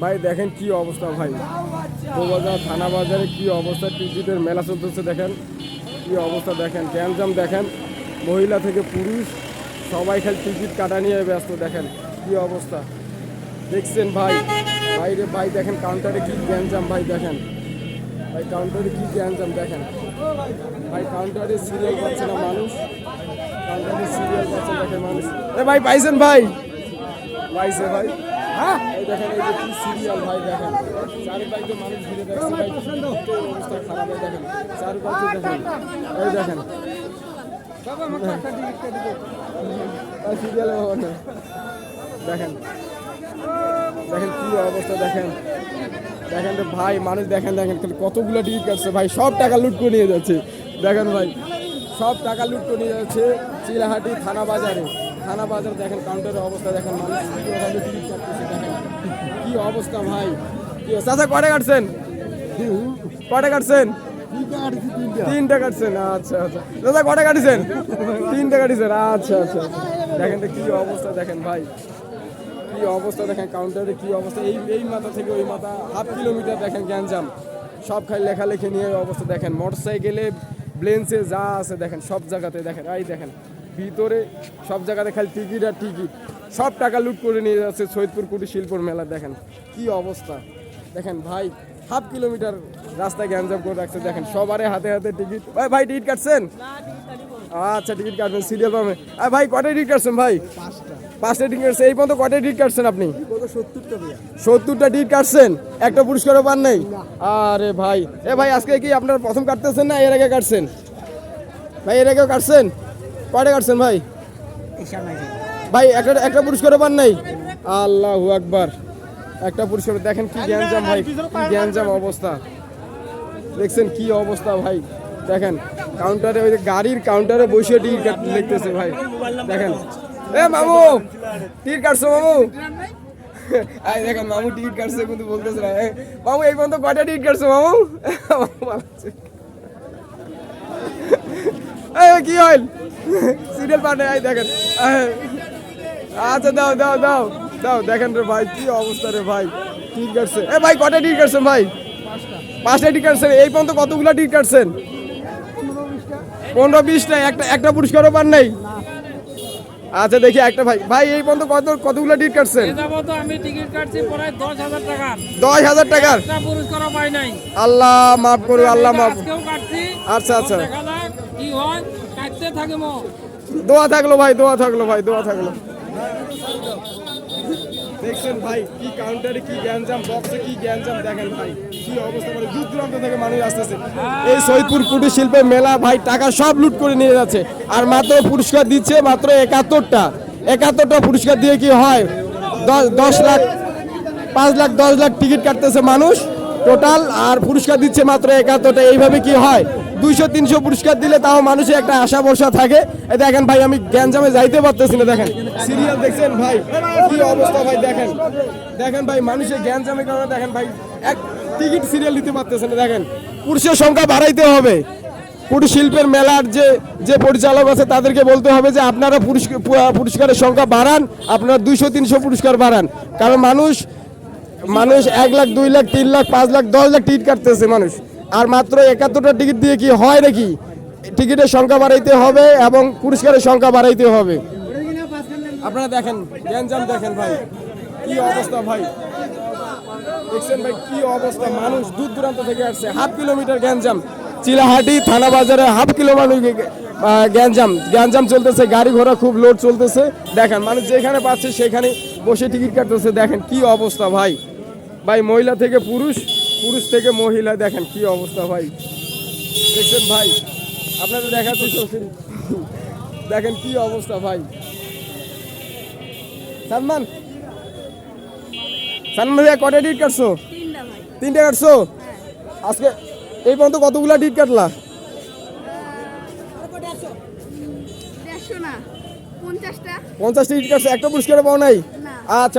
ভাই, দেখেন কি অবস্থা ভাই। বৌবাজার, থানা বাজারে কি অবস্থা টিকিটের মেলা চলতেছে, দেখেন। কি অবস্থা, দেখেন, গ্যাঞ্জাম, দেখেন। মহিলা থেকে পুরুষ, সবাই খালি টিকিট কাটা নিয়ে ব্যস্ত, দেখেন, কি অবস্থা। দেখছেন ভাই, বাইরে, ভাই, দেখেন কাউন্টারে কি গ্যাঞ্জাম, ভাই, দেখেন। ভাই কাউন্টারে কি গ্যাঞ্জাম, দেখেন। ভাই কাউন্টারে সিরিয়াল পাচ্ছে না মানুষ? কাউন্টারে সিরিয়াল পাচ্ছে দেখেন মানুষ। এ ভাই, পাইছেন ভাই? পাইছে ভাই। হ্যাঁ এই দেখেন কি সিরিয়াল ভাই অবস্থা দেখেন দেখেন দেখেন দেখেন দেখেন কি অবস্থা দেখেন দেখেন তো ভাই মানুষ দেখেন দেখেন কতগুলো টিকিট কাটছে ভাই সব টাকা লুট করে নিয়ে যাচ্ছে দেখেন ভাই সব টাকা লুট করে নিয়ে যাচ্ছে চিলাহাটি থানা বাজারে থানা বাজার দেখেন কাউন্টারের অবস্থা দেখেন, মানুষ কীভাবে টিকিট কাটতেছে দেখেন। কি অবস্থা ভাই? কি কটা কাটছেন? কটা কাটছেন? তিনটা কাটছেন আচ্ছা আচ্ছা। দাদা কটা কাটিছেন? তিনটা কাটিছেন আচ্ছা আচ্ছা। দেখেন তো কি অবস্থা, দেখেন ভাই। কি অবস্থা, দেখেন কাউন্টারে কি অবস্থা। এই এই মাথা থেকে ওই মাথা, হাফ কিলোমিটার দেখেন গ্যাঞ্জাম। সব খাই লেখালেখি নিয়ে অবস্থা, দেখেন। মোটর সাইকেলে ব্লেন্সে যা আছে, দেখেন, সব জায়গাতে দেখেন। এই দেখেন ভিতরে সব জায়গাতে খালি টিকিট আর টিকিট। সব টাকা লুট করে নিয়ে যাচ্ছে সৈয়দপুর কুটির শিল্পর মেলা, দেখেন। কি অবস্থা। দেখেন ভাই, হাফ কিলোমিটার রাস্তায় গ্যাঞ্জাম করে রাখছে, দেখেন। সবারে হাতে হাতে টিকিট। ভাই ভাই, টিকিট কাটছেন? আচ্ছা টিকিট কাটবেন সিরিয়াল পাবেন। আর ভাই, কটা টিকিট কাটছেন ভাই? পাঁচটা টিকিট কাটছেন। এই পর্যন্ত কটা টিকিট কাটছেন আপনি? সত্তরটা টিকিট কাটছেন? একটা পুরস্কারও পান নাই? আরে ভাই। এ ভাই, আজকে কি আপনার প্রথম কাটতেছেন না এর আগে কাটছেন? ভাই, এর আগেও কাটছেন? কয়টা কাটছেন ভাই? ভাই, একটা একটা পুরস্কারও পান নাই? আল্লাহ আকবার। একটা পুরস্কার, দেখেন কি জ্ঞানজাম ভাই, কি জ্ঞানজাম অবস্থা। দেখছেন কি অবস্থা ভাই, দেখেন। কাউন্টারে, ওই গাড়ির কাউন্টারে বসে টিকিট কাট লিখতেছে ভাই, দেখেন। এ মামু, টিকিট কাটছো মামু? আই দেখেন মামু টিকিট কাটছে কিন্তু বলতেছে না। মামু, এই পর্যন্ত কয়টা টিকিট কাটছো মামু? কি হইল? সিরিয়াল পার্টে আই দেখেন। আচ্ছা দাও দাও দাও দাও দেখেন রে ভাই কি অবস্থা রে ভাই। টিকিট কাটছে। এ ভাই কটা টিকিট কাটছেন ভাই? পাঁচটা টিকিট কাটছেন। এই পর্যন্ত কতগুলো টিকিট কাটছেন? পনেরো বিশটা। একটা একটা পুরস্কারও পান নাই? আচ্ছা দেখি একটা ভাই। ভাই এই পর্যন্ত কত কতগুলো টিকিট কাটছেন? আমি টিকিট কাটছি প্রায় দশ হাজার টাকার। দশ হাজার টাকার? একটা পুরস্কারও পাই নাই। আল্লাহ মাফ করু আল্লাহ মাফ আচ্ছা আচ্ছা। কি হয়। দোয়া থাকল ভাই, দোয়া থাকল ভাই, দোয়া থাকল। দেখছেন ভাই, কি কাউন্টারে কি গ্যাঞ্জাম বক্সে কি গ্যাঞ্জাম, দেখেন ভাই, কি অবস্থা মানে দূর দূরান্ত থেকে মানুষ আসতেছে। এই সৈয়দপুর কুটির শিল্পের মেলা, ভাই, টাকা সব লুট করে নিয়ে যাচ্ছে। আর মাত্র পুরস্কার দিচ্ছে মাত্র একাত্তরটা। একাত্তরটা পুরস্কার দিয়ে কি হয়? দশ দশ লাখ, পাঁচ লাখ, দশ লাখ টিকিট কাটতেছে মানুষ। টোটাল আর পুরস্কার দিচ্ছে মাত্র একাত্তরটা। এইভাবে কি হয়? দুইশো, তিনশো পুরস্কার দিলে তাও মানুষের একটা আশা ভরসা থাকে দেখেন ভাই, আমি গ্যাঞ্জামে যাইতে পারতেছি না, দেখেন। সিরিয়াল দেখছেন ভাই, কি অবস্থা ভাই, দেখেন। দেখেন ভাই, মানুষের গ্যাঞ্জামের কারণে দেখেন ভাই, এক টিকিট সিরিয়াল দিতে পারতেছে না, দেখেন। পুরুষের সংখ্যা বাড়াইতে হবে। কুটির শিল্পের মেলার যে যে পরিচালক আছে, তাদেরকে বলতে হবে যে, আপনারা পুরস্কার পুরস্কারের সংখ্যা বাড়ান, আপনারা দুইশো, তিনশো পুরস্কার বাড়ান। কারণ মানুষ মানুষ এক লাখ দুই লাখ তিন লাখ পাঁচ লাখ দশ লাখ টিকিট কাটতেছে মানুষ। আর মাত্র একাত্তরটা টিকিট দিয়ে কি হয় নাকি? টিকিটের সংখ্যা বাড়াইতে হবে এবং পুরস্কারের সংখ্যা বাড়াইতে হবে। আপনারা দেখেন গ্যাঞ্জাম দেখেন ভাই কি অবস্থা ভাই। দেখছেন ভাই কি অবস্থা। মানুষ দূর দূরান্ত থেকে আসছে হাফ কিলোমিটার গ্যাঞ্জাম। চিলাহাটি থানা বাজারে হাফ কিলো মানুষ আহ, গ্যাঞ্জাম। গ্যাঞ্জাম চলতেছে গাড়ি ঘোড়া খুব লোড চলতেছে। দেখেন মানুষ যেখানে পাচ্ছে সেখানে বসে টিকিট কাটতেছে। দেখেন কি অবস্থা ভাই। ভাই মহিলা থেকে পুরুষ পুরুষ থেকে মহিলা দেখেন কি অবস্থা ভাই। দেখছেন ভাই? আপনাদের দেখাচ্ছি। দেখেন কি অবস্থা ভাই। সালমান সালমান ভাইয়া কটা ডিট কাটছো? তিনটা কাটছো? আজকে এই পর্যন্ত কতগুলো ডিট কাটলা? পঞ্চাশটা। পঞ্চাশ টিকিট কাটছো? একটা পুরস্কার পাও নাই? আচ্ছা